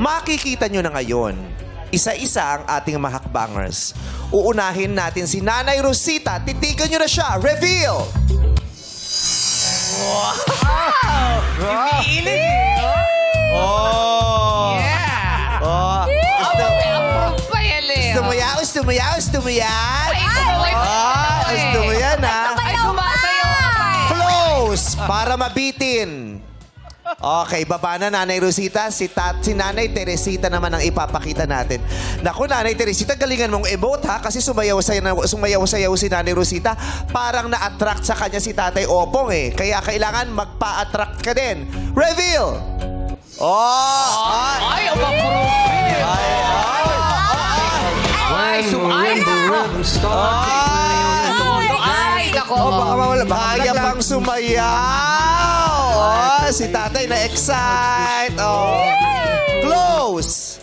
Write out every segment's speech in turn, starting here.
Makikita nyo na ngayon, isa-isa ang ating mga hakbangers. Uunahin natin si Nanay Rosita. Titigan nyo na siya. Reveal! Umiinig eh. Oh! Yeah. Oh! Gusto, Approve pa yan eh. gusto mo yan? Gusto mo yan? Gusto mo yan? Ay, pa Ah, gusto mo yan, ha? Ay, sumasayaw ka pa eh. Close! Para mabitin. Okay, baba na Nanay Rosita. Si, tat, si Nanay Teresita naman ang ipapakita natin. Naku, Nanay Teresita, galingan mong emote ha kasi sumayaw sayaw, sumayaw sayaw si Nanay Rosita. Parang na-attract sa kanya si Tatay Opong eh. Kaya kailangan magpa-attract ka din. Reveal! Oh! Ay! Ay, ang approve rin eh. Ay! Ay! Ay, sum... Ay, nako. Ay, nako. Oh, baka mawala. Baka Kaya pang sumayaw! Oh, si tatay na-excite! Oh. Close!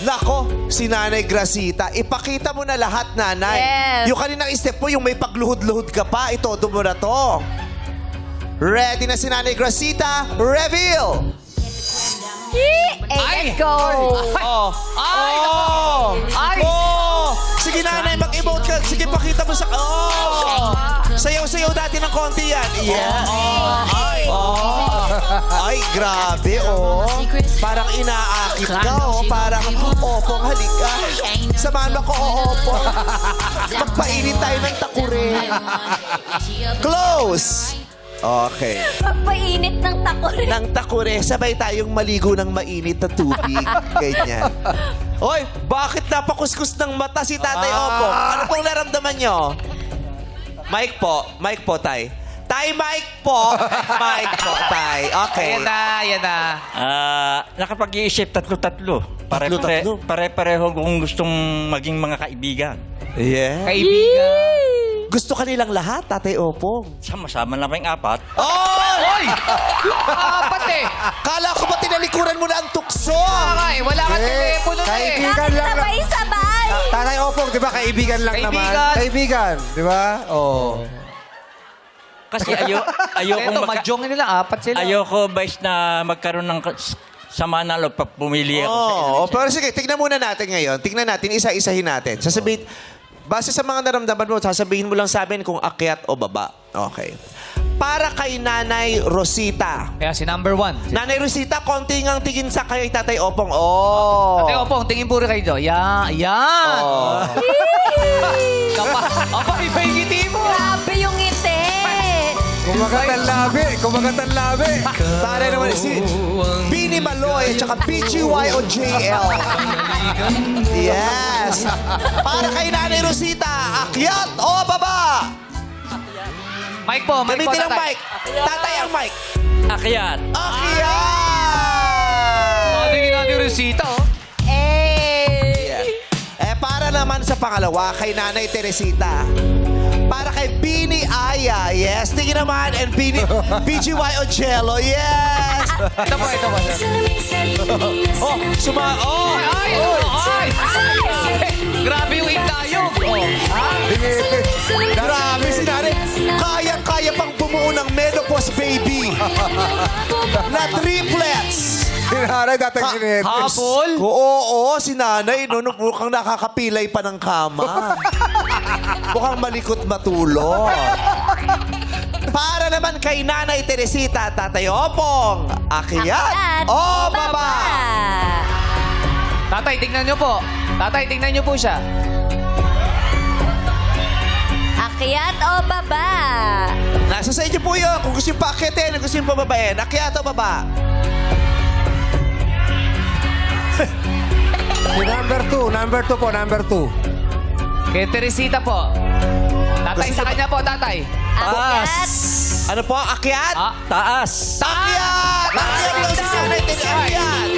Nako, si Nanay Gracita, ipakita mo na lahat, Nanay. Yes. Yung kaninang step mo, yung may pagluhod-luhod ka pa, itodo mo na to. Ready na si Nanay Gracita? Reveal! Hey, Ay! let's go. Oh! Ay, Oh! Ay! Oh! Sige, Nanay, mag-emote ka. Sige, pakita mo sa... Oh! Sayaw-sayaw natin ng konti yan. Yeah. Ay. Oh. Ay, grabe, oh. Parang inaakit ka, oh. Parang, opong, halika. Samahan mo ko, oh, opong. Magpainit tayo ng takure. Close! Okay. Pagpainit ng takore. Ng takure, sabay tayong maligo ng mainit na tubig. Ganyan. Hoy, bakit napakuskus ng mata si Tatay Opong? Ano pong naramdaman nyo? Mike po. Mike po, Tay. Tay, Mike po. Mike po, Tay. Okay. Ayan na, ayan na. Ah, nakapag-iisip tatlo-tatlo. Pare-pare, Tatlo-tatlo? pare-pareho kung gustong maging mga kaibigan. Yeah. Kaibigan. Gusto ka nilang lahat, Tatay Opong. Sama-sama na kaming apat. Oh! Oy! Apat eh. Kala ko ba tinalikuran mo na ang tukso? Baka eh, wala ka Eh, telepono na eh. kaibigan lang. Sabay-sabay. Tatay Opong, di ba? Kaibigan lang Kaibigan. naman. Kaibigan. Di ba? Oh. Kasi ayo ayoko Ito, magka- nila, apat sila. ayoko guys na magkaroon ng kas- sama na loob pag pumili ako sa Oo, election. pero sige, tignan muna natin ngayon. Tignan natin, isa-isahin natin. Sasabihin, base sa mga naramdaman mo, sasabihin mo lang sa amin kung akyat o baba. Okay. Para kay Nanay Rosita. Kaya si number one. Nanay Rosita, konti ngang tingin sa kay Tatay Opong. Oh. Teka, Opong, tingin puro kayo dito. Yan, yan. Oh. Kapa, apa, iba yung ngiti mo. Grabe. Kumagat ang labi. Kumagat ang labi. Tara naman si Bini Maloy at saka BGY o JL. Yes. Para kay Nanay Rosita, akyat o baba? Mic po, mic po. Gamitin ang tatay. mic. Tatay ang mic. Akyat. Akyat! Tingin natin yung resita, oh. Eh. Eh, para naman sa pangalawa, kay Nanay Teresita. Para kay Bini Aya, yes. Tingin naman, and Bini, BGY Ocello, yes. Ito po, ito po. Oh, suma, oh, Ay, ano? Ay! Grabe! Grabe yung intayong. Oh. grabe si Nanay. Kaya-kaya pang bumuo ng menopause baby. na triplets. Sinanay datang Ha- init. Habol? Oo, oo, si nanay, no, no, mukhang nakakapilay pa ng kama. Mukhang malikot matulog. Para naman kay Nanay Teresita, Tatay Opong, akyat o baba? Tatay, tingnan nyo po. Tatay, tingnan nyo po siya. Akyat o baba? Nasa sa inyo po yun. Kung gusto yung paakyatin, kung gusto yung pababain, akyat o baba? Si number two. Number two po. Number two. Kay Teresita po. Tatay, Gusto sa kanya po, tatay. Akyat. Ano po, akyat? Ah, Taas. Akyat! Akyat daw si Nanay Teresita, akyat!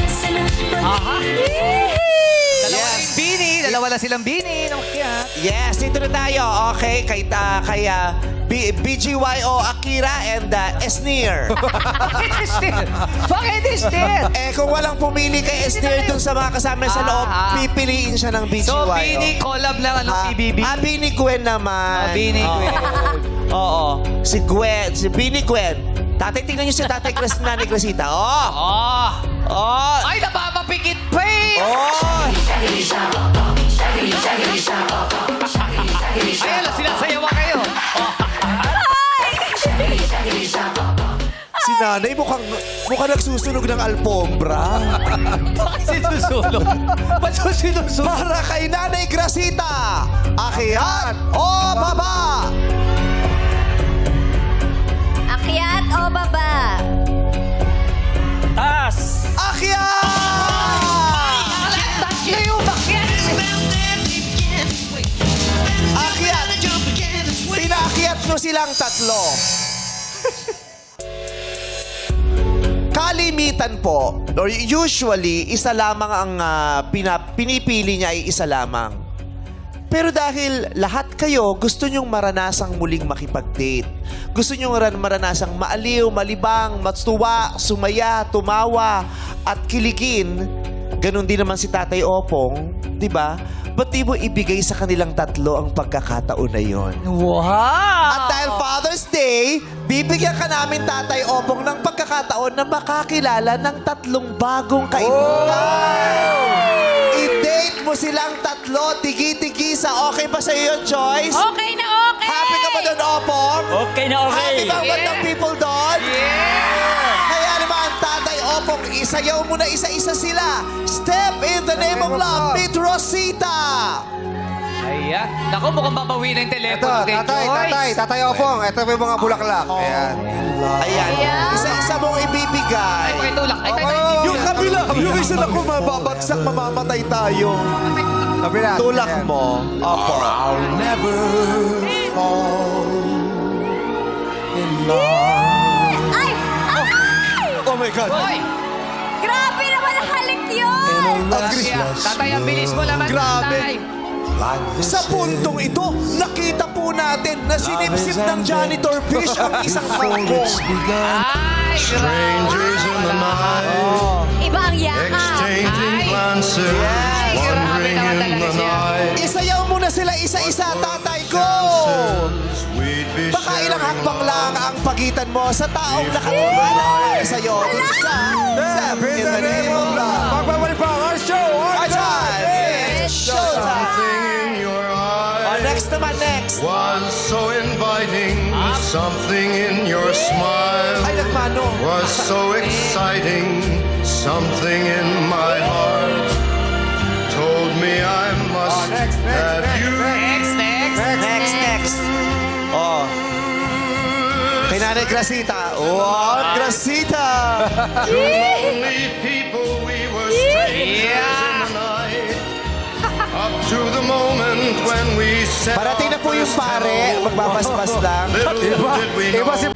aha. Bini. Dalawa na silang bini. Yes, dito na tayo. Okay, kay, uh, kay uh, B- BGYO Akira and uh, Esnir. Bakit still? Bakit still? eh, kung walang pumili kay Esnir dun sa mga kasama sa Ah, loob, ah. pipiliin siya ng BGYO. So, bini collab lang ano, Ah, PBB. Ah, Bini Gwen naman. Ah, Bini Oo. Gwen. Oo. Si Gwen, si Bini Gwen. Tatay, tingnan niyo si Tatay Chris, Nanay Cresita. Oh! Oh. Oh! Ay, napapapikit pa nanay, mukhang, mukhang nagsusunog ng alpombra. Bakit sinusunog? Ba't mo sinusunog? Para kay Nanay Gracita, akyat o baba? Akyat o baba? Taas! Akyat! Akyat! Pinaakyat nyo silang tatlo. Kalimitan po, or usually, isa lamang ang ah, pina- pinipili niya ay isa lamang. Pero dahil lahat kayo gusto nyong maranasang muling makipag-date. Gusto nyong ran maranasang maaliw, malibang, matuwa, sumaya, tumawa, at kiligin. Ganon din naman si Tatay Opong, di ba? Ba't di mo ibigay sa kanilang tatlo ang pagkakataon na yon? Wow! At dahil Father's Day, bibigyan ka namin Tatay Opong ng pagkakataon na makakilala ng tatlong bagong kaibigan. I-date mo silang tatlo, tigi-tigi sa okay ba sa iyo, Joyce? Okay na okay! Happy ka ba doon, Opong? Okay na okay. Happy ba yeah. ng people doon? Kaya naman, Tatay Opong, isayaw mo na isa-isa sila. Step in the name of love, Naku, mukhang babawi na yung Ito, telepono kay tatay, Joyce. tatay, tatay Opong. Ito may mga bulaklak. Ayan. Ayan. Ayan. Isa-isa mong ibibigay. Ay, pakitulak. Ay, tayo, Oh, Yung kabila, yung isa na kung mababagsak, mamamatay tayo. Kabila. Tulak mo. Opo. Ay! Ay! Oh my God. Hoy! Grabe naman ang halik yun! Kaya, tatay, ang bilis mo naman. Grabe. tatay. Sa puntong ito, nakita po natin na sinipsip ng janitor fish ang isang mangkong. Ay, Strangers in the night, Iba ang yaka. exchanging Ay. glances, Ay, grabe wandering naman in talaga the siya. night. Isayaw mo na sila isa-isa, tatay ko! We'd be Baka ilang sharing hakbang lang ang pagitan mo sa taong nakatiwala para sa'yo. Dito sa in the name of love. Magbabalik pa ang show. Our time is Oh, eyes next was so inviting. Something in your smile was so exciting. Something in my heart told me I must oh, next, next, have next, you. Next, next. Next, next. Oh. Kay Nanay Gracita. Wow, Parating na po yung pare. Magbabasbas lang. Iba, we iba si